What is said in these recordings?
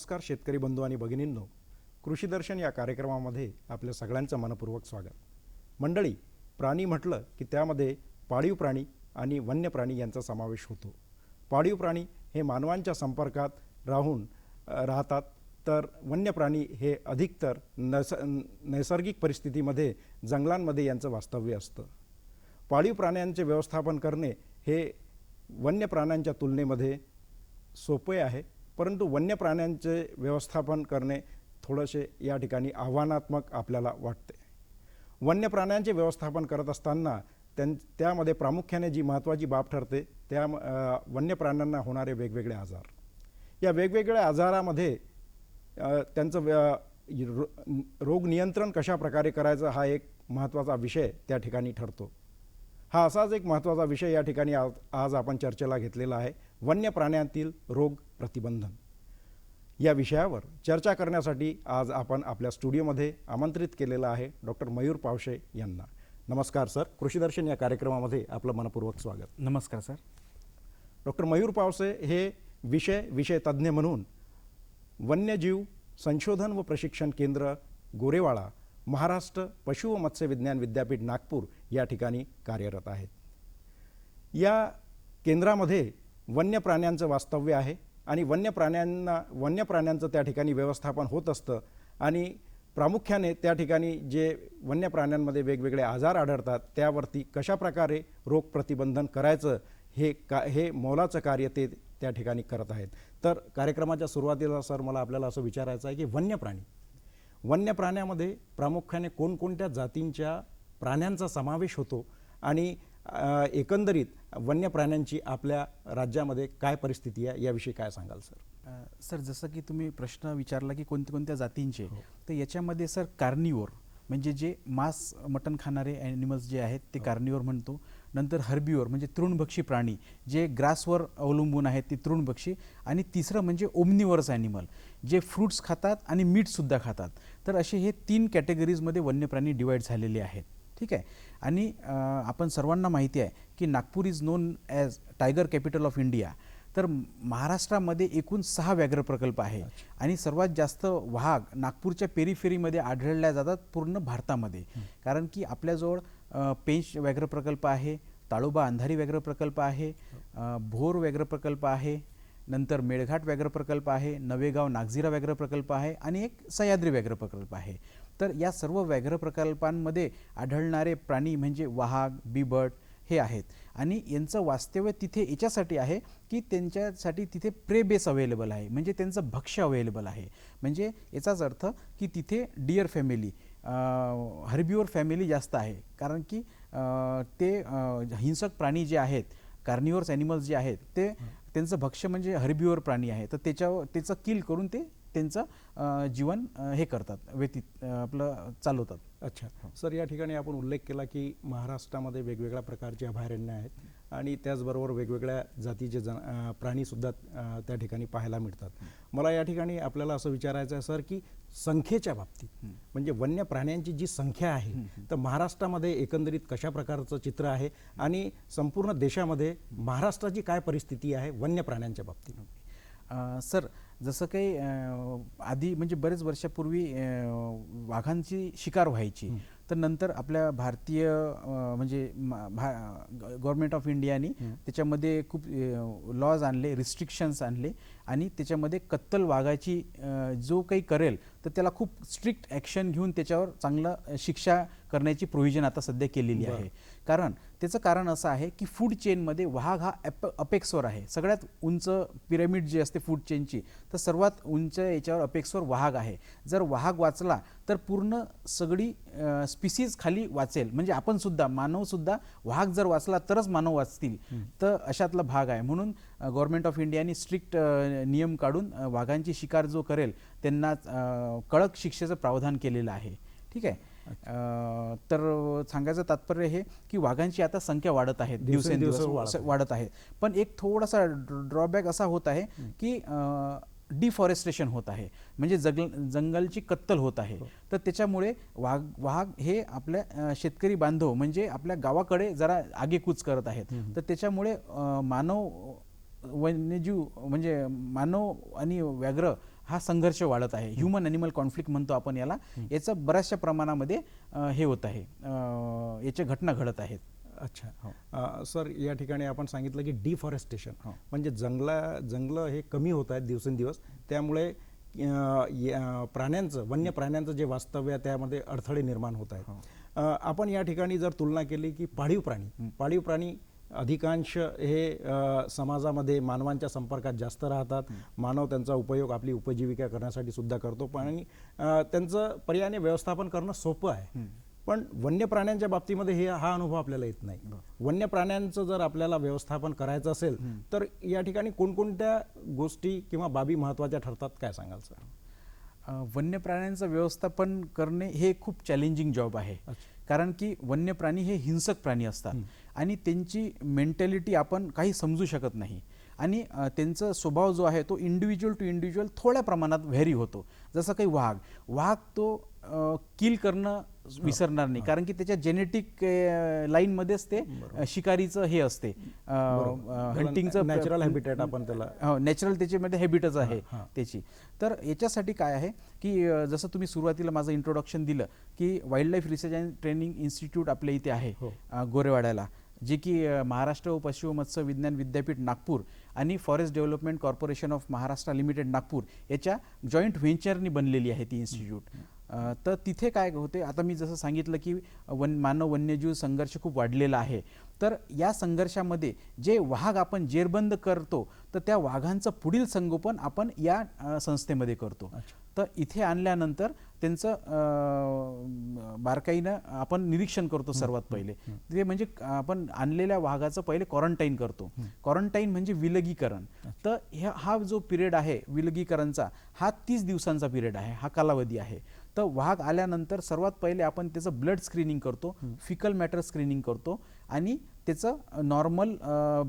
नमस्कार शेतकरी बंधू आणि भगिनींनो. कृषी दर्शन या कार्यक्रमामध्ये आपल्या सगळ्यांचं मनपूर्वक स्वागत. मंडळी प्राणी म्हटलं की त्यामध्ये पाळीव प्राणी आणि वन्य प्राणी यांचा समावेश होतो. पाळीव प्राणी हे मानवांच्या संपर्कात राहून राहतात. तर वन्य प्राणी हे अधिकतर नैस नैसर्गिक परिस्थितीमध्ये जंगलांमध्ये यांचं वास्तव्य असतं. पाळीव प्राण्यांचे व्यवस्थापन करणे हे वन्य प्राण्यांच्या तुलनेमध्ये सोपे आहे. परंतु वन्य प्राण्यांचे व्यवस्थापन करणे थोडेसे या ठिकाणी आव्हानात्मक आपल्याला वाटते. वन्य प्राण्यांचे व्यवस्थापन करत असताना त्यां त्यामध्ये प्रामुख्याने जी महत्त्वाची बाब ठरते त्या वन्य प्राण्यांना होणारे वेगवेगळे आजार. या वेगवेगळ्या आजारामध्ये त्यांचं व्य- रो- रोग नियंत्रण कशा प्रकारे करायचं हा एक महत्त्वाचा विषय त्या ठिकाणी ठरतो. हा असाच एक महत्त्वाचा विषय या ठिकाणी आज आज आपण चर्चेला घेतलेला आहे. वन्य प्राण्यांतील रोग प्रतिबंधन. या विषयावर चर्चा करण्यासाठी आज आपण आपल्या स्टुडिओमध्ये आमंत्रित केलेलं आहे डॉक्टर मयूर पावशे यांना. नमस्कार सर. कृषीदर्शन या कार्यक्रमामध्ये आपलं मनपूर्वक स्वागत. नमस्कार सर. डॉक्टर मयूर पावसे हे विषय विषय तज्ज्ञ म्हणून वन्यजीव संशोधन व प्रशिक्षण केंद्र गोरेवाडा महाराष्ट्र पशु व मत्स्य विज्ञान विद्यापीठ नागपूर या ठिकाणी कार्यरत आहेत. या केंद्रामध्ये वन्य प्राण्यांचं वास्तव्य आहे. आणि वन्य प्राण्यांना वन्य प्राण्यांचं त्या ठिकाणी व्यवस्थापन होत असतं. आणि प्रामुख्याने त्या ठिकाणी जे वन्य प्राण्यांमध्ये वेगवेगळे आजार आढळतात त्यावरती कशाप्रकारे रोग प्रतिबंधन करायचं हे का हे मोलाचं कार्य ते त्या ठिकाणी करत आहेत. तर कार्यक्रमाच्या सुरुवातीला सर मला आपल्याला असं विचारायचं आहे की वन्य प्राणी वन्य प्राण्यामध्ये प्रामुख्याने कोणकोणत्या जातींच्या प्राण्यांचा समावेश होतो आणि एकंदरीत वन्य प्राण्यांची आपल्या राज्यामध्ये काय परिस्थिती आहे याविषयी काय सांगाल सर? सर जसं की तुम्ही प्रश्न विचारला की कोणत्या कोणत्या जातींचे तर याच्यामध्ये सर कार्निओर म्हणजे जे मांस मटण खाणारे ॲनिमल्स जे आहेत ते कार्निओर म्हणतो. नंतर हर्बिओर म्हणजे तृणभक्षी प्राणी जे ग्रासवर अवलंबून आहेत ते तृणभक्षी. आणि तिसरं म्हणजे ओमनिवर्स ॲनिमल जे फ्रूट्स खातात आणि मीठसुद्धा खातात. तर असे हे तीन कॅटेगरीजमध्ये वन्य प्राणी डिवाईड झालेले आहेत. ठीक आहे? आणि आपण सर्वांना माहिती आहे की Nagpur is known as tiger capital of India तर महाराष्ट्रामध्ये एकूण सहा व्याघ्र प्रकल्प आहे आणि सर्वात जास्त वाघ नागपूरच्या पेरीफेरीमध्ये आढळल्या जातात पूर्ण भारतामध्ये. कारण की आपल्याजवळ पेंच व्याघ्र प्रकल्प आहे ताळोबा अंधारी व्याघ्र प्रकल्प आहे भोर व्याघ्र प्रकल्प आहे नंतर मेळघाट व्याघ्र प्रकल्प आहे नवेगाव नागझिरा व्याघ्र प्रकल्प आहे आणि एक सह्याद्री व्याघ्र प्रकल्प आहे. तर या सर्व व्याघ्र प्रकल्पांमध्ये आढळणारे प्राणी म्हणजे वाघ बिबट हे आहेत. आणि यांचं वास्तव्य तिथे याच्यासाठी आहे की त्यांच्यासाठी तिथे प्रे बेस अवेलेबल आहे. म्हणजे त्यांचं भक्ष्य अवेलेबल आहे. म्हणजे याचाच अर्थ की तिथे डिअर फॅमिली हर्बिओर फॅमिली जास्त आहे. कारण की ते हिंसक प्राणी जे आहेत कार्निवर्स ॲनिमल्स जे आहेत ते त्यांचं भक्ष्य म्हणजे हर्बिओर प्राणी आहे. तर त्याच्यावर त्याचं किल करून ते त्यांचं जीवन हे करतात व्यतीत आपलं चालवतात. अच्छा. सर या ठिकाणी आपण उल्लेख केला की महाराष्ट्रामध्ये वेगवेगळ्या प्रकारचे अभयारण्य आहेत आणि त्याचबरोबर वेगवेगळ्या जातीचे जन प्राणीसुद्धा त्या ठिकाणी पाहायला मिळतात. मला या ठिकाणी आपल्याला असं विचारायचं आहे सर की संख्येच्या बाबतीत म्हणजे वन्य प्राण्यांची जी संख्या आहे तर महाराष्ट्रामध्ये एकंदरीत कशा प्रकारचं चित्र आहे आणि संपूर्ण देशामध्ये महाराष्ट्राची काय परिस्थिती आहे वन्य प्राण्यांच्या बाबतीत? सर जसं काही आधी म्हणजे बरेच वर्षापूर्वी वाघांची शिकार व्हायची. तर नंतर आपल्या भारतीय म्हणजे गव्हर्नमेंट ऑफ इंडियानी त्याच्यामध्ये खूप लॉज आणले रिस्ट्रिक्शन्स आणले आणि त्याच्यामध्ये कत्तल वाघाची जो काही करेल तर त्याला खूप स्ट्रिक्ट ॲक्शन घेऊन त्याच्यावर चांगलं शिक्षा करण्याची प्रोव्हिजन आता सध्या केलेली आहे. कारण त्याचं कारण असं आहे की फूड चेनमध्ये वाघ हा अप अपेक्सवर आहे. सगळ्यात उंच पिरामिड जी असते फूड चेनची तर सर्वात उंच याच्यावर अपेक्सवर वाघ आहे. जर वाघ वाचला तर पूर्ण सगळी स्पिसीज खाली वाचेल. म्हणजे आपण सुद्धा मानव सुद्धा वाघ जर वाचला तरच मानव वाचतील. तर अशातला भाग आहे. म्हणून गव्हर्नमेंट ऑफ इंडियाने स्ट्रिक्ट नियम काढून वाघांची शिकार जो करेल त्यांना कडक शिक्षेचं प्रावधान केलेलं आहे. ठीक आहे? तर सांगायचं तात्पर्य हे की वाघांची आता संख्या वाढत आहे दिवसेंदिवस वाढत आहे. पण एक थोडासा ड्रॉबॅक असा होत आहे की डिफॉरेस्टेशन होत आहे. म्हणजे जंगल जंगलची कत्तल होत आहे. तर त्याच्यामुळे वाघ वाघ हे आपल्या शेतकरी बांधव म्हणजे आपल्या गावाकडे जरा आगेकूच करत आहेत. तर त्याच्यामुळे मानव वन्यजीव म्हणजे मानव आणि व्याघ्र हा संघर्ष वाढत आहे. ह्युमन अॅनिमल कॉन्फ्लिक्ट म्हणतो आपण याला. याचं बऱ्याचशा प्रमाणामध्ये हे होत आहे. याच्या घटना घडत आहेत. अच्छा हो. सर या ठिकाणी आपण सांगितलं की डिफॉरेस्टेशन हो. म्हणजे जंगला जंगलं हे कमी होत आहेत दिवसेंदिवस. त्यामुळे प्राण्यांचं वन्य प्राण्यांचं जे वास्तव्य आहे त्यामध्ये अडथळे निर्माण होत आहेत. अ, आपण या ठिकाणी जर तुलना केली की पाळीव प्राणी पाळीव प्राणी अधिकांश हे समाजामध्ये मानवांच्या संपर्कात जास्त राहतात. मानव त्यांचा उपयोग आपली उपजीविका करण्यासाठी सुद्धा करतो. पण आणि त्यांचं पर्यायाने व्यवस्थापन करणं सोपं आहे. पण वन्य प्राण्यांच्या बाबतीमध्ये हे हा अनुभव आपल्याला येत नाही. वन्य प्राण्यांचं जर आपल्याला व्यवस्थापन करायचं असेल तर या ठिकाणी कोणकोणत्या गोष्टी किंवा बाबी महत्त्वाच्या ठरतात काय सांगाल सर? वन्य प्राण्यांचं व्यवस्थापन करणे हे खूप चॅलेंजिंग जॉब आहे. कारण की वन्य प्राणी हे हिंसक प्राणी असतात. आणि त्यांची मेंटॅलिटी आपण काही समजू शकत नाही. आणि त्यांचा स्वभाव जो आहे तो इंडिव्हिज्युअल टू इंडिव्हिज्युअल थोड्या प्रमाणात व्हेरी होतो. जसं काही वाघ. वाघ तो किल करणं विसरणार नाही. कारण की त्याच्या जेनेटिक लाईनमध्येच ते शिकारीचं हे असते. हंटिंगचं नॅचरल हॅबिटेट आपण त्याला हो नॅचरल त्याच्यामध्ये हॅबिटच आहे त्याची. तर याच्यासाठी काय आहे की जसं तुम्ही सुरुवातीला माझं इंट्रोडक्शन दिलं की wildlife research and training institute आपल्या इथे आहे हो. गोरेवाड्याला. जे की महाराष्ट्र व पशु मत्स्य विज्ञान विद्यापीठ नागपूर आणि forest development corporation of Maharashtra limited Nagpur याच्या जॉईंट व्हेंचरनी बनलेली आहे ती इन्स्टिट्यूट. तर तिथे काय होते आता मी जसं सांगितलं की वन मानव वन्यजीव संघर्ष खूप वाढलेला आहे. तर या संघर्षामध्ये जे वाघ आपण जेरबंद करतो तर त्या वाघांचं पुढील संगोपन आपण या संस्थेमध्ये करतो. तर इथे आणल्यानंतर त्यांचं बारकाईनं आपण निरीक्षण करतो सर्वात पहिले. ते म्हणजे आपण आणलेल्या वाघाचं पहिले क्वारंटाईन करतो. क्वारंटाईन म्हणजे विलगीकरण. तर ह्या- हा जो पिरियड आहे विलगीकरणचा हा तीस दिवसांचा पिरियड आहे हा कालावधी आहे. तर वाघ आल्यानंतर सर्वात पहिले आपण त्याचं ब्लड स्क्रीनिंग करतो फिकल मॅटर स्क्रीनिंग करतो. आणि त्याचं नॉर्मल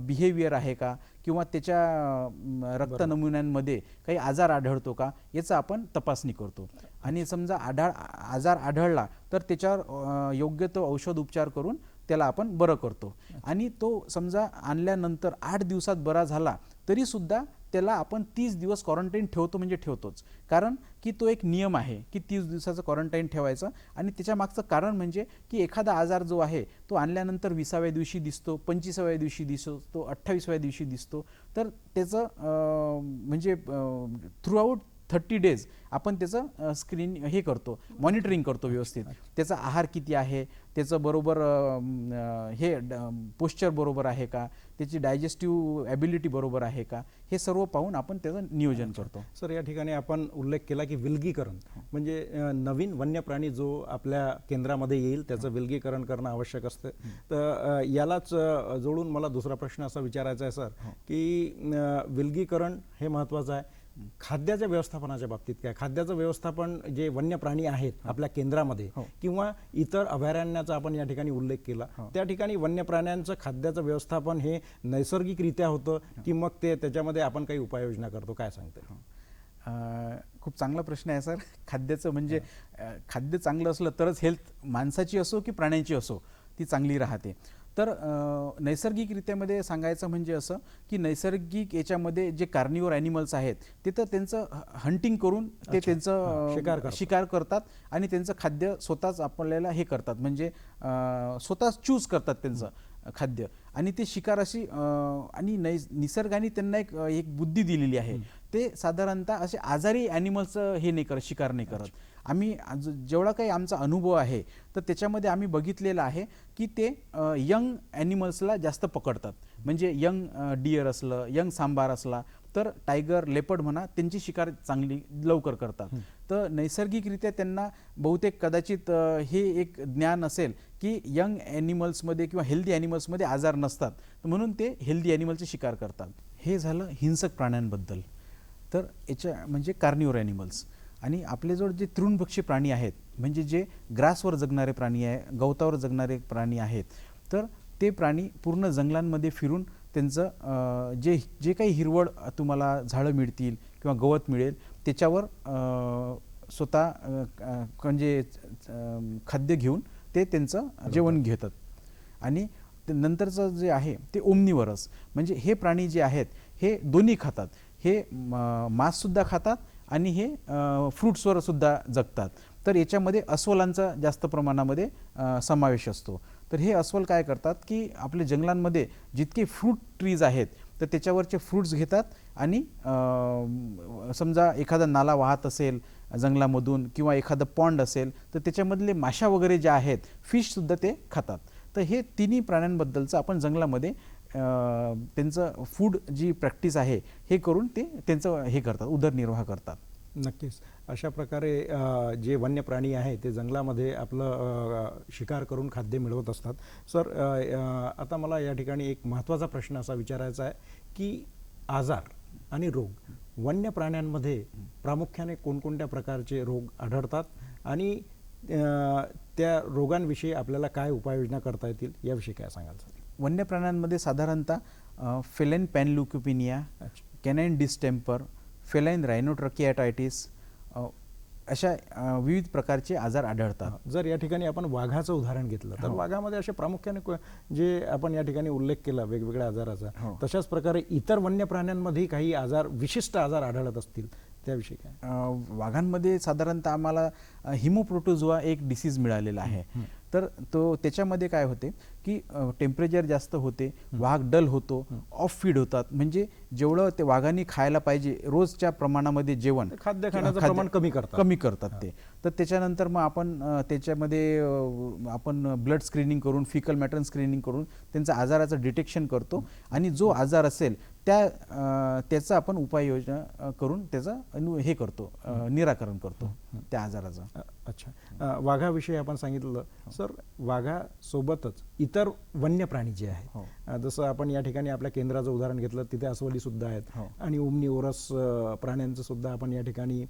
बिहेवियर आहे का? किंवा त्याच्या रक्त नमुन्यांमध्ये काही आजार आढळतो का? याचा आपण तपासणी करतो. आणि समजा आढळ आजार आढळला तर त्याच्यावर योग्य तो औषध उपचार करून त्याला आपण बरं करतो. आणि तो समजा आणल्यानंतर आठ दिवसात बरा झाला तरी सुद्धा त्याला आपण तीस दिवस क्वारंटाईन ठेवतो म्हणजे ठेवतोच. कारण की तो एक नियम आहे की तीस दिवसाचं क्वारंटाईन ठेवायचं आणि त्याच्या मागचं कारण म्हणजे की एखादा आजार जो आहे तो आणल्यानंतर विसाव्या दिवशी दिसतो पंचवीसाव्या दिवशी दिसतो तो अठ्ठावीसाव्या दिवशी दिसतो. तर त्याचं म्हणजे थ्रूआउट थर्टी डेज आपण त्याचं स्क्रीन हे करतो मॉनिटरिंग करतो व्यवस्थित. त्याचा आहार किती आहे त्याचं बरोबर हे पोश्चर बरोबर आहे का त्याची डायजेस्टिव्ह ॲबिलिटी बरोबर आहे का हे सर्व पाहून आपण त्याचं नियोजन करतो. सर या ठिकाणी आपण उल्लेख केला की विलगीकरण. म्हणजे अ, नवीन वन्य प्राणी जो आपल्या केंद्रामध्ये येईल त्याचं विलगीकरण करणं आवश्यक असतं. तर यालाच जोडून मला दुसरा प्रश्न असा विचारायचा आहे सर की अ, विलगीकरण हे महत्त्वाचं आहे. खाद्याच्या व्यवस्थापनाच्या बाबतीत काय? खाद्याचं व्यवस्थापन जे वन्य प्राणी आहेत आपल्या केंद्रामध्ये किंवा इतर अभयारण्याचा आपण या ठिकाणी उल्लेख केला त्या ठिकाणी वन्य प्राण्यांचं खाद्याचं व्यवस्थापन हे नैसर्गिकरित्या होतं की मग ते त्याच्यामध्ये आपण काही उपाययोजना करतो? काय सांगते अं, खूप चांगला प्रश्न आहे सर. खाद्याचं म्हणजे खाद्य चांगलं असलं तरच हेल्थ माणसाची असो की प्राण्यांची असो ती चांगली राहते. तर नैसर्गिकरित्यामध्ये सांगायचं म्हणजे असं की नैसर्गिक याच्यामध्ये जे कार्निवर ॲनिमल्स आहेत ते तर त्यांचं हंटिंग करून ते त्यांचं शिकार करतात. शिकार करतात आणि त्यांचं खाद्य स्वतःच आपल्याला हे करतात. म्हणजे स्वतःच चूज करतात त्यांचं खाद्य. आणि ते शिकार अशी आणि नै निसर्गाने त्यांना एक एक बुद्धी दिलेली आहे. ते साधारणतः असे आजारी ॲनिमल्स हे नाही करत शिकार नाही करत. आम्ही आज- जेवढा काही आमचा अनुभव आहे तर त्याच्यामध्ये आम्ही बघितलेलं आहे की ते यंग ॲनिमल्सला जास्त पकडतात. म्हणजे यंग डिअर असलं यंग सांबार असला तर टायगर लेपर्ड म्हणा त्यांची शिकार चांगली लवकर करतात. तर नैसर्गिकरित्या त्यांना बहुतेक कदाचित हे एक ज्ञान असेल की यंग ॲनिमल्समध्ये किंवा हेल्दी ॲनिमल्समध्ये आजार नसतात. तर म्हणून ते हेल्दी ॲनिमलची शिकार करतात. हे झालं हिंसक प्राण्यांबद्दल. तर याच्या म्हणजे कार्निओर ॲनिमल्स आणि आपल्याजवळ जे तृणभक्षी प्राणी आहेत म्हणजे जे ग्रासवर जगणारे प्राणी आहे गवतावर जगणारे प्राणी आहेत तर ते प्राणी पूर्ण जंगलांमध्ये फिरून त्यांचं जे जे काही हिरवळ तुम्हाला झाडं मिळतील किंवा गवत मिळेल त्याच्यावर स्वतः म्हणजे खाद्य घेऊन ते त्यांचं जेवण घेतात. आणि नंतरचं जे आहे ते ओमनिवरस. म्हणजे हे प्राणी जे आहेत हे दोन्ही खातात. हे मांससुद्धा खातात आणि हे फ्रूट्सवर सुद्धा जगतात. तर याच्यामध्ये अस्वलांचा जास्त प्रमाणामध्ये समावेश असतो. तर हे अस्वल काय करतात की आपल्या जंगलांमध्ये जितके फ्रूट ट्रीज आहेत तर त्याच्यावरचे फ्रूट्स घेतात आणि समजा एखादा नाला वाहत असेल जंगलामधून किंवा एखादं पॉन्ड असेल तर त्याच्यामधले माशा वगैरे ज्या आहेत फिशसुद्धा ते खातात. तर हे तिन्ही प्राण्यांबद्दलचं आपण जंगलामध्ये त्यांचं फूड जी प्रॅक्टिस आहे हे करून ते त्यांचं हे करतात उदरनिर्वाह करतात. नक्कीच. अशा प्रकारे जे वन्य प्राणी आहे ते जंगलामध्ये आपलं शिकार करून खाद्य मिळवत असतात. सर आता मला या ठिकाणी एक महत्त्वाचा प्रश्न असा विचारायचा आहे की आजार आणि रोग वन्य प्राण्यांमध्ये प्रामुख्याने कोणकोणत्या प्रकारचे रोग आढळतात आणि त्या रोगांविषयी आपल्याला काय उपाययोजना करता येतील याविषयी काय सांगाल सर? वन्य प्राण्यांमध्ये साधारणतः फेलाईन पॅनल्युकोपिनिया अच्छा कॅनाईन डिस्टेम्पर फेलाईन रायनोट्रकियाटायटिस अशा विविध प्रकारचे आजार आढळतात जर या ठिकाणी आपण वाघाचं उदाहरण घेतलं तर हो. वाघामध्ये असे प्रामुख्याने जे आपण या ठिकाणी उल्लेख केला वेगवेगळ्या आजाराचा हो. तशाच प्रकारे इतर वन्य प्राण्यांमध्ये काही आजार विशिष्ट आजार आढळत असतील त्याविषयी काय वाघांमध्ये साधारणतः आम्हाला हिमोप्रोटोझोआ एक डिसीज मिळालेला आहे तर तो त्याच्यामध्ये काय होते की टेम्परेचर जास्त होते वाघ डल होतो ऑफ फीड होतात. म्हणजे जेवढं ते वाघांनी खायला पाहिजे रोजच्या प्रमाणामध्ये जेवण खाद्य खाण्याचं प्रमाण कमी करतात. कमी करतात ते. तर त्याच्यानंतर मग आपण त्याच्यामध्ये आपण ब्लड स्क्रीनिंग करून फिकल मॅटर्न स्क्रीनिंग करून त्यांचा आजाराचं डिटेक्शन करतो. आणि जो आजार असेल त्या त्याचा आपण उपाययोजना करून त्याचं हे करतो निराकरण करतो त्या आजाराचं. अच्छा. वाघाविषयी आपण सांगितलं. सर वाघासोबतच इतर वन्य प्राणी जे आहेत हो. जसं आपण या ठिकाणी आपल्या केंद्राचं उदाहरण घेतलं तिथे अस्वली सुद्धा आहेत. हो. आणि ओमनीओरस अ, प्राण्यांचा सुद्धा आपण या ठिकाणी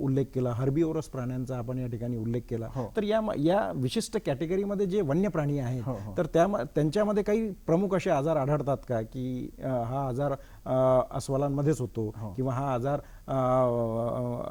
उल्लेख केला. हर्बिओरस प्राण्यांचा आपण या ठिकाणी उल्लेख केला. हो. तर या या विशिष्ट कॅटेगरीमध्ये जे वन्य प्राणी आहेत हो, हो. तर त्या त्यांच्यामध्ये काही प्रमुख असे आजार आढळतात का? की हा आजार अस्वलांमध्येच होतो हो. किंवा हा आजार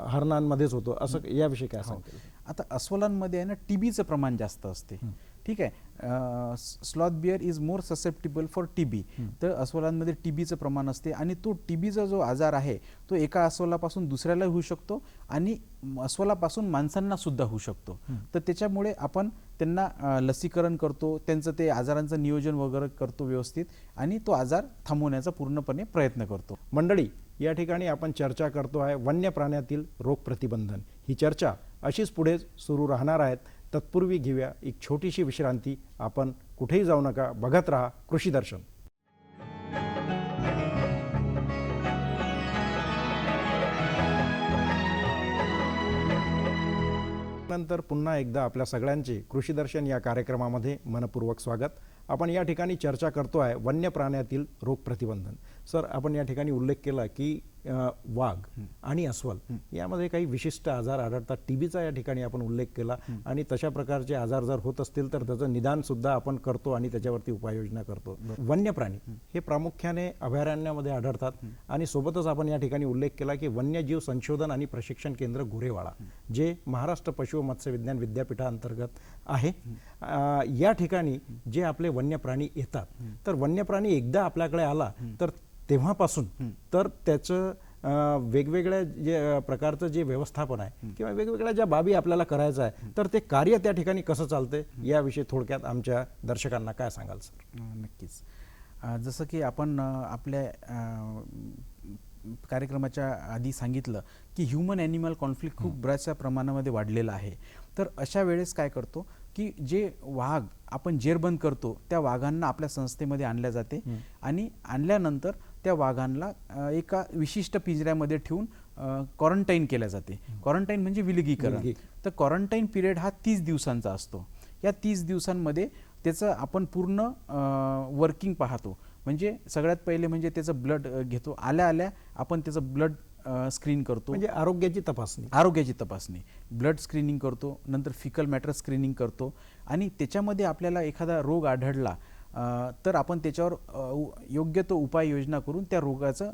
हरणांमध्येच होतो. असं याविषयी काय सांगतील आता अस्वलांमध्ये आहे ना टीबीचं प्रमाण जास्त असते. ठीक आहे? Sloth bear is more susceptible for TB तर अस्वलांमध्ये टीबीचं प्रमाण असते आणि तो टीबीचा जो आजार आहे तो एका अस्वलापासून दुसऱ्याला होऊ शकतो आणि अस्वलापासून माणसांना सुद्धा होऊ शकतो. तर त्याच्यामुळे आपण त्यांना लसीकरण करतो त्यांचं ते आजारांचं नियोजन वगैरे करतो व्यवस्थित आणि तो आजार थांबवण्याचा पूर्णपणे प्रयत्न करतो. मंडळी या ठिकाणी आपण चर्चा करतो आहे वन्य प्राण्यातील रोग प्रतिबंधन. ही चर्चा अशीच पुढे सुरू राहणार आहेत. तत्पूर्वी घेऊया एक छोटीशी विश्रांती. आपण कुठेही जाऊ नका. बघत राहा कृषी दर्शन. नंतर पुन्हा एकदा आपल्या सगळ्यांचे कृषी दर्शन या कार्यक्रमामध्ये मनपूर्वक स्वागत. आपण या ठिकाणी चर्चा करतो आहे वन्य प्राण्यातील रोग प्रतिबंधन. सर आपण या ठिकाणी उल्लेख केला की वाघ आणि अस्वल यामध्ये काही विशिष्ट आजार आढळतात. टीबीचा या ठिकाणी आपण उल्लेख केला आणि तशा प्रकारचे आजार जर होत असतील तर त्याचं निदान सुद्धा आपण करतो आणि त्याच्यावरती उपाययोजना करतो. वन्य प्राणी हे प्रामुख्याने अभयारण्यामध्ये आढळतात आणि सोबतच आपण या ठिकाणी उल्लेख केला की वन्यजीव संशोधन आणि प्रशिक्षण केंद्र गोरेवाडा जे महाराष्ट्र पशु मत्स्य विज्ञान विद्यापीठाअंतर्गत आहे. या ठिकाणी जे आपले वन्य प्राणी येतात तर वन्य प्राणी एकदा आपल्याकडे आला तर तेव्हापासून तर त्याचं वेगवेगळ्या जे प्रकारचं जे व्यवस्थापन आहे किंवा वेगवेगळ्या ज्या बाबी आपल्याला करायचं आहे तर ते कार्य त्या ठिकाणी कसं चालते याविषयी थोडक्यात आमच्या दर्शकांना काय सांगाल सर? नक्कीच. जसं की आपण आपल्या कार्यक्रमाच्या आधी सांगितलं की ह्युमन ॲनिमल कॉन्फ्लिक्ट खूप बऱ्याचशा प्रमाणामध्ये वाढलेलं आहे. तर अशा वेळेस काय करतो की जे वाघ आपण जेरबंद करतो त्या वाघांना आपल्या संस्थेमध्ये आणल्या जाते आणि आणल्यानंतर त्या वाघांना एका विशिष्ट पिंजऱ्यामध्ये ठेवून क्वारंटाईन केल्या जाते. क्वारंटाईन म्हणजे विलगीकरण. विलगी. तर क्वारंटाईन पिरियड हा तीस दिवसांचा असतो. या तीस दिवसांमध्ये त्याचं आपण पूर्ण वर्किंग पाहतो. म्हणजे सगळ्यात पहिले म्हणजे त्याचं ब्लड घेतो. आल्या आल्या आपण त्याचं ब्लड स्क्रीन करतो. म्हणजे आरोग्याची तपासणी. आरोग्याची तपासणी. ब्लड स्क्रीनिंग करतो. नंतर फिकल मॅटर स्क्रीनिंग करतो. आणि त्याच्यामध्ये आपल्याला एखादा रोग आढळला तर आपण त्याच्यावर योग्य तो उपाययोजना करून त्या रोगाचं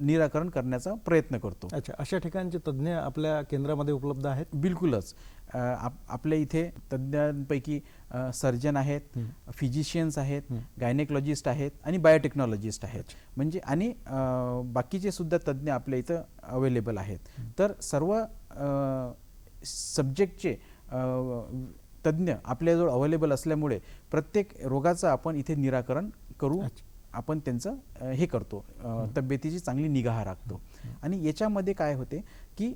निराकरण करण्याचा प्रयत्न करतो. अच्छा अशा ठिकाणचे तज्ज्ञ आपल्या केंद्रामध्ये उपलब्ध आहेत? बिलकुलच. आप- आपल्या इथे तज्ज्ञांपैकी सर्जन आहेत फिजिशियन्स आहेत गायनेकॉलॉजिस्ट आहेत आणि बायोटेक्नॉलॉजिस्ट आहेत. म्हणजे आणि बाकीचे सुद्धा तज्ज्ञ आपल्या इथं अवेलेबल आहेत. तर सर्व सब्जेक्टचे तज्ज्ञ आपल्याजवळ अवेलेबल असल्यामुळे प्रत्येक रोगाचं आपण इथे निराकरण करू आपण त्यांचं हे करतो तब्येतीची चांगली निगा राखतो. आणि याच्यामध्ये काय होते की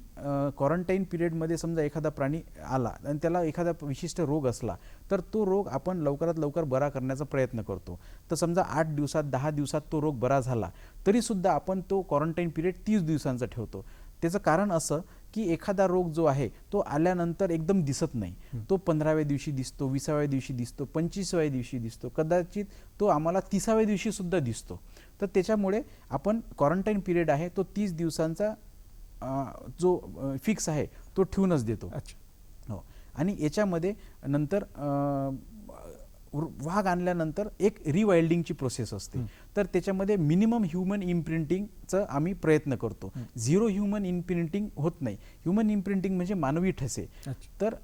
क्वारंटाईन पिरियडमध्ये समजा एखादा प्राणी आला आणि त्याला एखादा विशिष्ट रोग असला तर तो रोग आपण लवकरात लवकर बरा करण्याचा प्रयत्न करतो. तर समजा आठ दिवसात दहा दिवसात तो रोग बरा झाला तरीसुद्धा आपण तो क्वारंटाईन पिरियड तीस दिवसांचा ठेवतो. त्याचं कारण असं की एखादा रोग जो आहे तो आल्यानंतर एकदम दिसत नाही. तो पंधराव्या दिवशी दिसतो विसाव्या दिवशी दिसतो पंचवीसाव्या दिवशी दिसतो. कदाचित तो आम्हाला तिसाव्या दिवशी सुद्धा दिसतो. तर त्याच्यामुळे आपण क्वारंटाईन पिरियड आहे तो तीस दिवसांचा जो फिक्स आहे तो ठेवूनच देतो. अच्छा. हो. आणि याच्यामध्ये नंतर वाघ आणल्यानंतर एक रिवाइल्डिंगची प्रोसेस असते. तर त्याच्यामध्ये मिनिमम ह्युमन इम्प्रिंटिंगचं आम्ही प्रयत्न करतो. झिरो ह्युमन इम्प्रिंटिंग होत नाही. ह्युमन इम्प्रिंटिंग म्हणजे मानवी ठसे. तर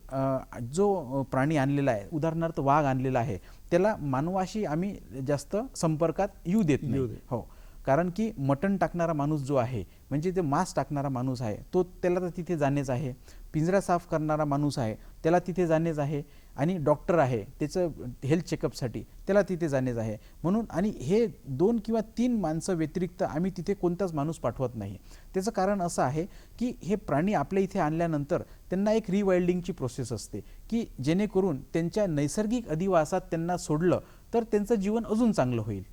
जो प्राणी आणलेला आहे उदाहरणार्थ वाघ आणलेला आहे त्याला मानवाशी आम्ही जास्त संपर्कात येऊ देत नाही. हो. कारण की मटण टाकणारा माणूस जो आहे म्हणजे ते मांस टाकणारा माणूस आहे तो त्याला तर तिथे जाणेच आहे. पिंजरा साफ करणारा माणूस आहे त्याला तिथे जाणेच आहे. आणि डॉक्टर आहे त्याचं हेल्थ चेकअपसाठी त्याला तिथे जाणेच आहे. म्हणून आणि हे दोन किंवा तीन माणसं व्यतिरिक्त आम्ही तिथे कोणताच माणूस पाठवत नाही. त्याचं कारण असं आहे की हे प्राणी आपल्या इथे आणल्यानंतर त्यांना एक रिवाइल्डिंगची प्रोसेस असते. की जेणेकरून त्यांच्या नैसर्गिक अधिवासात त्यांना सोडलं तर त्यांचं जीवन अजून चांगलं होईल.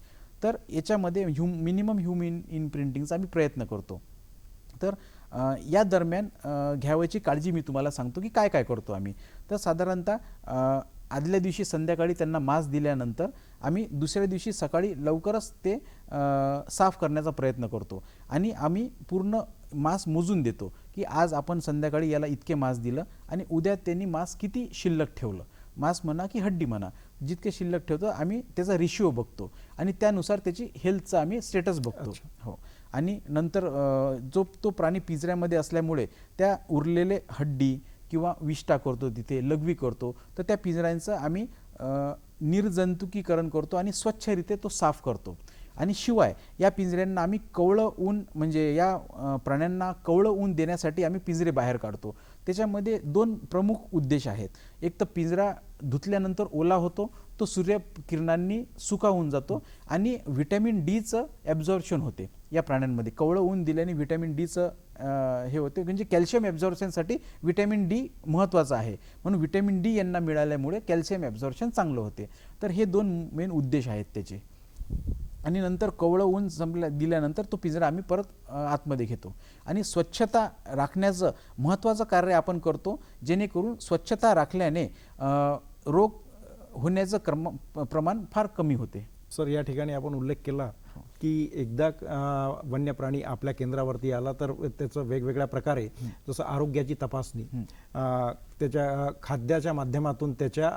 तर याच्यामध्ये ह्युम मिनिमम ह्युमन इनप्रिंटिंगचा आम्ही प्रयत्न करतो. तर या दरम्यान घ्यावयाची काळजी मी तुम्हाला सांगतो की काय काय करतो आम्ही. तर साधारणतः आदल्या दिवशी संध्याकाळी त्यांना मास दिल्यानंतर आम्ही दुसऱ्या दिवशी सकाळी लवकरच ते साफ करण्याचा प्रयत्न करतो. आणि आम्ही पूर्ण मास मोजून देतो की आज आपण संध्याकाळी याला इतके मास दिलं आणि उद्या त्यांनी मास किती शिल्लक ठेवलं. मांस म्हणा की हड्डी म्हणा जितके शिल्लक ठेवतो आम्ही त्याचा रेशिओ बघतो आणि त्यानुसार त्याची हेल्थचा आम्ही स्टेटस बघतो. हो. आणि नंतर जो तो प्राणी पिंजऱ्यामध्ये असल्यामुळे त्या उरलेले हड्डी किंवा विष्टा करतो तिथे लघवी करतो तर त्या पिंजऱ्यांचं आम्ही निर्जंतुकीकरण करतो आणि स्वच्छरित्या तो साफ करतो. आणि शिवाय या पिंजऱ्यांना आम्ही कवळं ऊन म्हणजे या प्राण्यांना कवळं ऊन देण्यासाठी आम्ही पिंजरे बाहेर काढतो. त्याच्यामध्ये दोन प्रमुख उद्देश आहेत. एक तर पिंजरा धुतल्यानंतर ओला होतो तो सूर्यकिरणांनी सुका होऊन जातो आणि व्हिटॅमिन डीचं ॲब्झॉर्प्शन होते. या प्राण्यांमध्ये. कवळं ऊन दिल्याने व्हिटॅमिन डीचं हे होते. म्हणजे कॅल्शियम ॲब्झॉर्शनसाठी व्हिटॅमिन डी महत्त्वाचं आहे. म्हणून व्हिटॅमिन डी यांना मिळाल्यामुळे कॅल्शियम ॲब्झॉर्शन चांगलं होते. तर हे दोन मेन उद्देश आहेत त्याचे. आणि नंतर कवळं ऊन संपल्या दिल्यानंतर तो पिंजरा आम्ही परत आतमध्ये घेतो. आणि स्वच्छता राखण्याचं महत्त्वाचं कार्य आपण करतो. जेणेकरून स्वच्छता राखल्याने रोग होण्याचं क्रम प्रमाण फार कमी होते. सर या ठिकाणी आपण उल्लेख केला. की एकदा वन्य प्राणी आपल्या केंद्रावरती आला तर त्याचं वेगवेगळ्या प्रकारे जसं आरोग्याची तपासणी त्याच्या खाद्याच्या माध्यमातून त्याच्या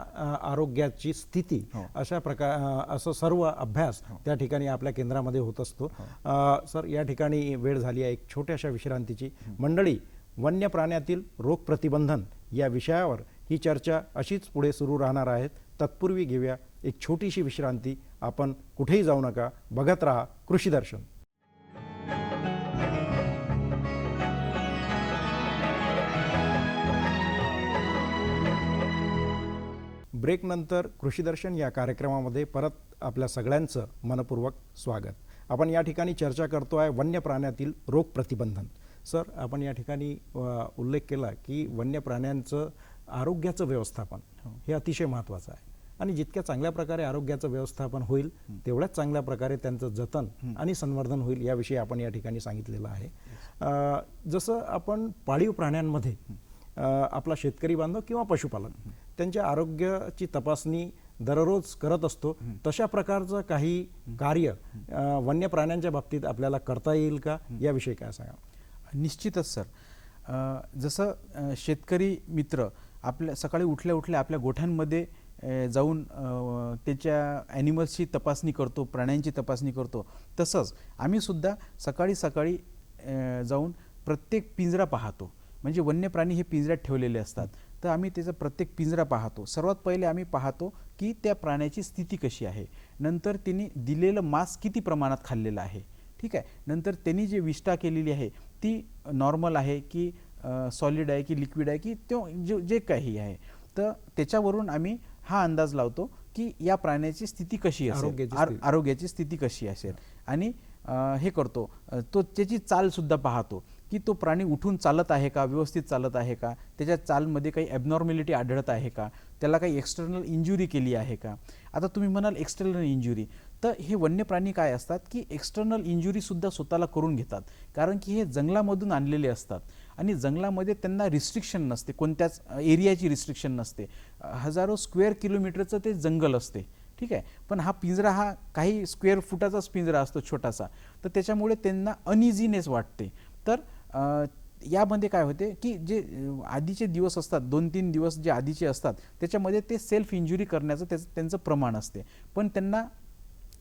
आरोग्याची स्थिती हो. अशा प्रकार असं सर्व अभ्यास त्या ठिकाणी आपल्या केंद्रामध्ये होत असतो. अं, सर या ठिकाणी वेळ झाली आहे एक छोट्याशा विश्रांतीची. मंडळी वन्य प्राण्यातील रोग प्रतिबंधन या विषयावर ही चर्चा अशीच पुढे सुरू राहणार आहेत. तत्पूर्वी घेऊया एक छोटीशी विश्रांती. आपण कुठेही जाऊ नका. बघत राहा कृषी दर्शन. ब्रेकनंतर कृषी दर्शन या कार्यक्रमामध्ये परत आपल्या सगळ्यांचं मनपूर्वक स्वागत. आपण या ठिकाणी चर्चा करतो आहे वन्य प्राण्यातील रोग प्रतिबंधन. सर आपण या ठिकाणी उल्लेख केला की वन्य प्राण्यांचं आरोग्याचं व्यवस्थापन हे अतिशय महत्त्वाचं आहे. आणि जितक्या चांगल्या प्रकारे आरोग्याचं व्यवस्थापन होईल तेवढ्याच चांगल्या प्रकारे त्यांचं जतन आणि संवर्धन होईल याविषयी आपण या ठिकाणी सांगितलेलं आहे. जसं आपण पाळीव प्राण्यांमध्ये आपला शेतकरी बांधव किंवा पशुपालक त्यांच्या आरोग्याची तपासणी दररोज करत असतो तशा प्रकारचं काही कार्य वन्य प्राण्यांच्या बाबतीत आपल्याला करता येईल का? याविषयी काय सांगा? निश्चितच सर. जसं शेतकरी मित्र आपल्या सकाळी उठल्या उठल्या आपल्या गोठ्यांमध्ये जाऊन त्याच्या ॲनिमल्सची तपासणी करतो प्राण्यांची तपासणी करतो. तसंच आम्ही सुद्धा सकाळी सकाळी जाऊन प्रत्येक पिंजरा पाहतो. म्हणजे वन्य प्राणी हे पिंजऱ्यात ठेवलेले असतात. तर आम्ही त्याचा प्रत्येक पिंजरा पाहतो. सर्वात पहिले आम्ही पाहतो की त्या प्राण्याची स्थिती कशी आहे. नंतर तिने दिलेलं मांस किती प्रमाणात खाल्लेलं आहे. ठीक आहे? नंतर त्यांनी जे विष्ठा केलेली आहे ती नॉर्मल आहे की सॉलिड आहे की लिक्विड आहे की तो जे जे काही आहे. तर त्याच्यावरून आम्ही हा अंदाज लावतो की या प्राण्याची स्थिती कशी असेल. आरोग्याची आर- स्थिती. कशी असेल. आणि हे करतो. तो त्याची चाल सुद्धा पाहतो की तो प्राणी उठून चालत आहे का व्यवस्थित चालत आहे का त्याच्या चालमध्ये काही ॲबनॉर्मॅलिटी आढळत आहे का त्याला काही एक्सटर्नल इंजुरी केली आहे का. आता तुम्ही म्हणाल एक्सटर्नल इंजुरी तर हे वन्य प्राणी काय असतात की एक्सटर्नल इंजुरी सुद्धा स्वतःला करून घेतात. कारण की हे जंगलामधून आणलेले असतात. आणि जंगलामध्ये त्यांना रिस्ट्रिक्शन नसते. कोणत्याच एरियाची रिस्ट्रिक्शन नसते. हजारो स्क्वेअर किलोमीटरचं ते जंगल असते. ठीक आहे? पण हा पिंजरा हा काही स्क्वेअर फुटाचाच पिंजरा असतो छोटासा. तर त्याच्यामुळे त्यांना अनइझीनेस वाटते. तर यामध्ये काय होते की जे आधीचे दिवस असतात दोन तीन दिवस जे आधीचे असतात त्याच्यामध्ये ते सेल्फ इंजुरी करण्याचं त्याचं त्यांचं प्रमाण असते. पण त्यांना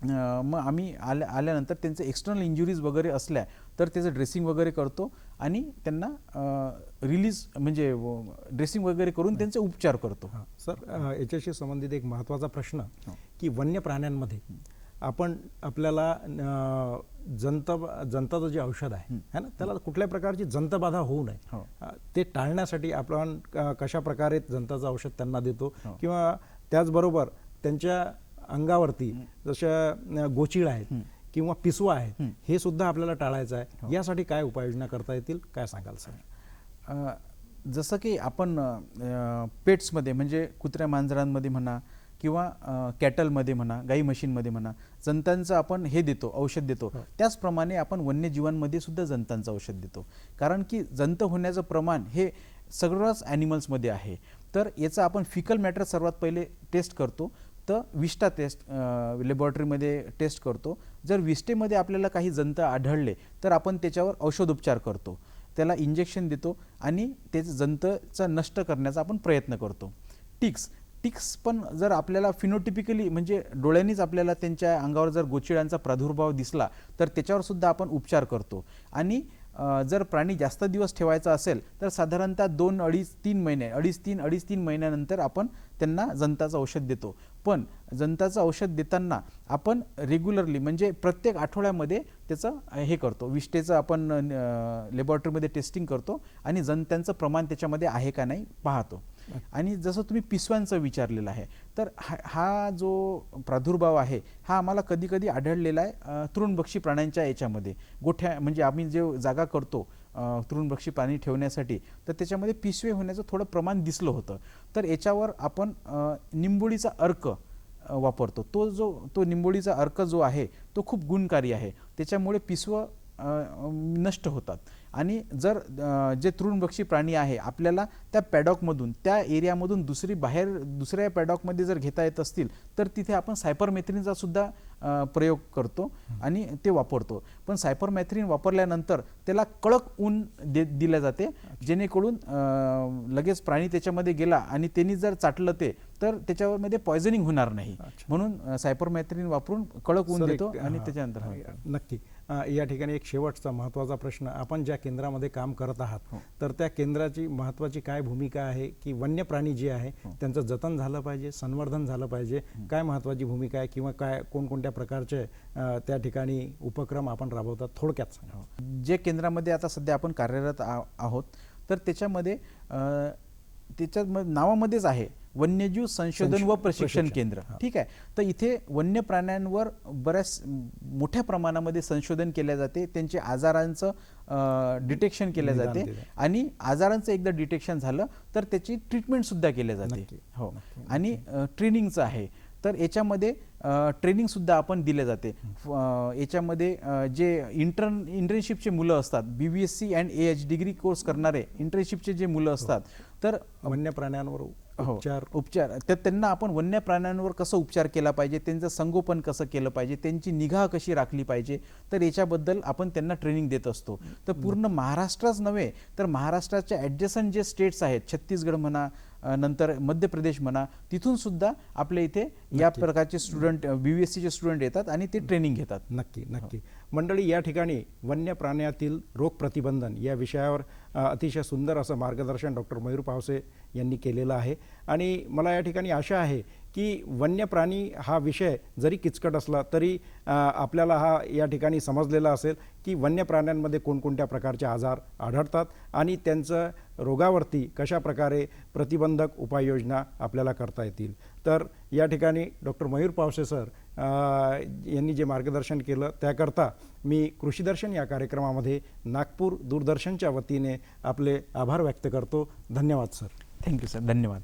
मग आम्ही आल्या आल्यानंतर त्यांचे एक्सटर्नल इंजुरीज वगैरे असल्या तर त्याचं ड्रेसिंग वगैरे करतो आणि त्यांना रिलीज म्हणजे ड्रेसिंग वगैरे करून त्यांचे उपचार करतो. हां. सर याच्याशी संबंधित एक महत्त्वाचा प्रश्न की वन्य प्राण्यांमध्ये आपण आपल्याला जंत जंताचं जे औषध आहे है. ना त्याला कुठल्या प्रकारची जंतबाधा होऊ नये. हो. ते टाळण्यासाठी आपण कशा प्रकारे जंताचं औषध त्यांना देतो हो. किंवा त्याचबरोबर त्यांच्या अंगावरती जशा गोचिळ आहेत किंवा पिसवा आहेत हे सुद्धा आपल्याला टाळायचं हो. आहे यासाठी काय उपाययोजना करता येतील? काय सांगाल सर? जसं की आपण पेट्समध्ये म्हणजे कुत्र्या मांजरांमध्ये म्हणा किंवा कॅटलमध्ये म्हणा गाई म्हशींमध्ये म्हणा जंतांचं आपण हे देतो औषध देतो. त्याचप्रमाणे आपण वन्यजीवांमध्ये सुद्धा जंतांचं औषध देतो. कारण की जंत होण्याचं प्रमाण हे सगळ्याच ॲनिमल्समध्ये आहे. तर याचं आपण फिकल मॅटर सर्वात पहिले टेस्ट करतो. तर विष्टा टेस्ट लॅबॉरेटरीमध्ये टेस्ट करतो. जर विष्टेमध्ये आपल्याला काही जंत आढळले तर आपण त्याच्यावर औषधोपचार करतो. त्याला इंजेक्शन देतो आणि त्याचं जंतचा नष्ट करण्याचा आपण प्रयत्न करतो. टिक्स टिक्स पण जर आपल्याला फिनोटिपिकली म्हणजे डोळ्यांनीच आपल्याला त्यांच्या अंगावर जर गोचिडांचा प्रादुर्भाव दिसला तर त्याच्यावर सुद्धा आपण उपचार करतो. आणि जर प्राणी जास्त दिवस ठेवायचा असेल तर साधारणतः दोन अडीच तीन महिने अडीच तीन अडीच तीन महिन्यानंतर आपण त्यांना जंताचं औषध देतो. पण जंताचं औषध देताना आपण रेग्युलरली म्हणजे प्रत्येक आठवड्यामध्ये त्याचं हे करतो. विष्टेचं आपण लॅबॉरेटरीमध्ये टेस्टिंग करतो आणि जंत्यांचं प्रमाण त्याच्यामध्ये आहे का नाही पाहतो. आणि जसं तुम्ही पिसव्यांचं विचारलेलं आहे तर हा हा जो प्रादुर्भाव आहे हा आम्हाला कधी कधी आढळलेला आहे तृणभक्षी प्राण्यांच्या याच्यामध्ये. गोठ्या म्हणजे आम्ही जे जागा करतो तृणभक्षी प्राणी ठेवण्यासाठी तर त्याच्यामध्ये पिशवे होण्याचं थोडं प्रमाण दिसलं होतं. तर याच्यावर आपण निंबोळीचा अर्क वापरतो. तो जो तो निंबोळीचा अर्क जो आहे तो खूप गुणकारी आहे. त्याच्यामुळे पिसवं नष्ट होतात. आणि जर जे तृणभक्षी प्राणी आहे आपल्याला त्या पॅडॉकमधून त्या एरियामधून दुसरी बाहेर दुसऱ्या पॅडॉकमध्ये जर घेता येत असतील तर तिथे आपण सायपरमेथ्रिनचा सुद्धा प्रयोग करतो आणि ते वापरतो. पण सायपरमेथ्रिन वापरल्यानंतर त्याला कडक ऊन दे दिल्या जाते जेणेकरून लगेच प्राणी त्याच्यामध्ये गेला आणि त्यांनी जर चाटलं ते तर त्याच्यामध्ये पॉयझनिंग होणार नाही. म्हणून सायपरमेथ्रिन वापरून कडक ऊन देतो आणि त्याच्यानंतर. नक्की. या ठिकाणी एक शेवटचा महत्त्वाचा प्रश्न आपण ज्या केंद्रामध्ये काम करत आहात हो. तर त्या केंद्राची महत्त्वाची काय भूमिका आहे की वन्य प्राणी जे आहे हो. त्यांचं जतन झालं पाहिजे संवर्धन झालं पाहिजे काय महत्त्वाची भूमिका आहे किंवा काय कोणकोणत्या प्रकारचे त्या ठिकाणी उपक्रम आपण राबवतात थोडक्यात सांगा जे केंद्रामध्ये आता सध्या आपण कार्यरत आ- आहोत तर त्याच्यामध्ये म- नावामध्येच आहे वन्यजीव संशोधन व प्रशिक्षण. केंद्र. हा. ठीक आहे. तर इथे वन्य प्राण्यांवर बऱ्याच मोठ्या प्रमाणामध्ये संशोधन केले जाते. त्यांच्या आजारांचं डिटेक्शन केलं जाते. आणि आजारांचं एकदा डिटेक्शन झालं तर त्याची ट्रीटमेंट सुद्धा केली जाते. हो. आणि ट्रेनिंगचं आहे. तर याच्यामध्ये ट्रेनिंग सुद्धा आपण दिले जाते. याच्यामध्ये जे इंटर्न इंटर्नशिपचे मुलं असतात B B S C and A H degree course करणारे इंटर्नशिपचे जे मुलं असतात तर वन्य प्राण्यांवर हो उपचार. उपचार. तर त्यांना आपण वन्य प्राण्यांवर कसं उपचार केला पाहिजे त्यांचं संगोपन कसं केलं पाहिजे त्यांची निगा कशी राखली पाहिजे तर याच्याबद्दल आपण त्यांना ट्रेनिंग देत असतो. तर पूर्ण महाराष्ट्रच नव्हे तर महाराष्ट्राच्या ॲडजस्टंट जे स्टेट्स आहेत छत्तीसगड म्हणा नंतर मध्य प्रदेश म्हणा तिथून सुद्धा आपल्या इथे या. प्रकारचे स्टुडंट बी एस सीचे स्टुडंट येतात आणि ते ट्रेनिंग घेतात. नक्की नक्की. मंडळी या ठिकाणी वन्य प्राण्यातील रोग प्रतिबंधन या विषयावर अतिशय सुंदर असं मार्गदर्शन डॉक्टर मयूर पावसे यांनी केलेलं आहे. आणि मला या ठिकाणी आशा आहे की वन्य प्राणी हा विषय जरी किचकट असला तरी आपल्याला हा या ठिकाणी समजलेला असेल की वन्य प्राण्यांमध्ये कोणकोणत्या प्रकारचे आजार आढळतात आणि त्यांचं रोगावरती कशा प्रकारे प्रतिबंधक उपाययोजना आपल्याला करता येतील. तर या ठिकाणी डॉक्टर मयूर पावसे सर यांनी जे मार्गदर्शन केलं त्याकरता मी कृषीदर्शन या कार्यक्रमामध्ये नागपूर दूरदर्शनच्या वतीने आपले आभार व्यक्त करतो. धन्यवाद सर. Thank you sir. धन्यवाद.